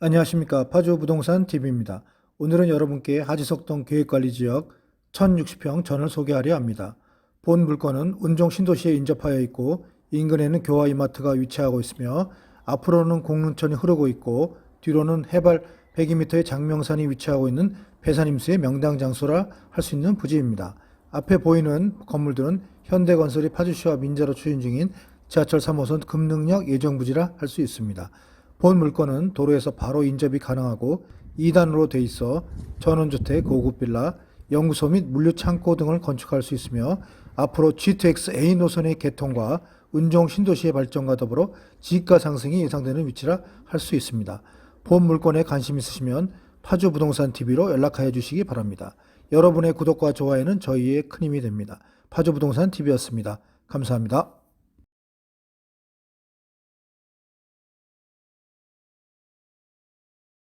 안녕하십니까. 파주 부동산 TV입니다. 오늘은 여러분께 하지석동 계획관리지역 1060평 전을 소개하려 합니다. 본 물건은 운종 신도시에 인접하여 있고 인근에는 교화 이마트가 위치하고 있으며 앞으로는 공릉천이 흐르고 있고 뒤로는 해발 102m의 장명산이 위치하고 있는 배산임수의 명당 장소라 할 수 있는 부지입니다. 앞에 보이는 건물들은 현대건설이 파주시와 민자로 추진 중인 지하철 3호선 금능역 예정부지라 할 수 있습니다. 본 물건은 도로에서 바로 인접이 가능하고 2단으로 돼 있어 전원주택, 고급 빌라, 연구소 및 물류 창고 등을 건축할 수 있으며 앞으로 G2X A 노선의 개통과 은종 신도시의 발전과 더불어 지가 상승이 예상되는 위치라 할 수 있습니다. 본 물건에 관심 있으시면 파주 부동산 TV로 연락하여 주시기 바랍니다. 여러분의 구독과 좋아요는 저희의 큰 힘이 됩니다. 파주 부동산 TV였습니다. 감사합니다.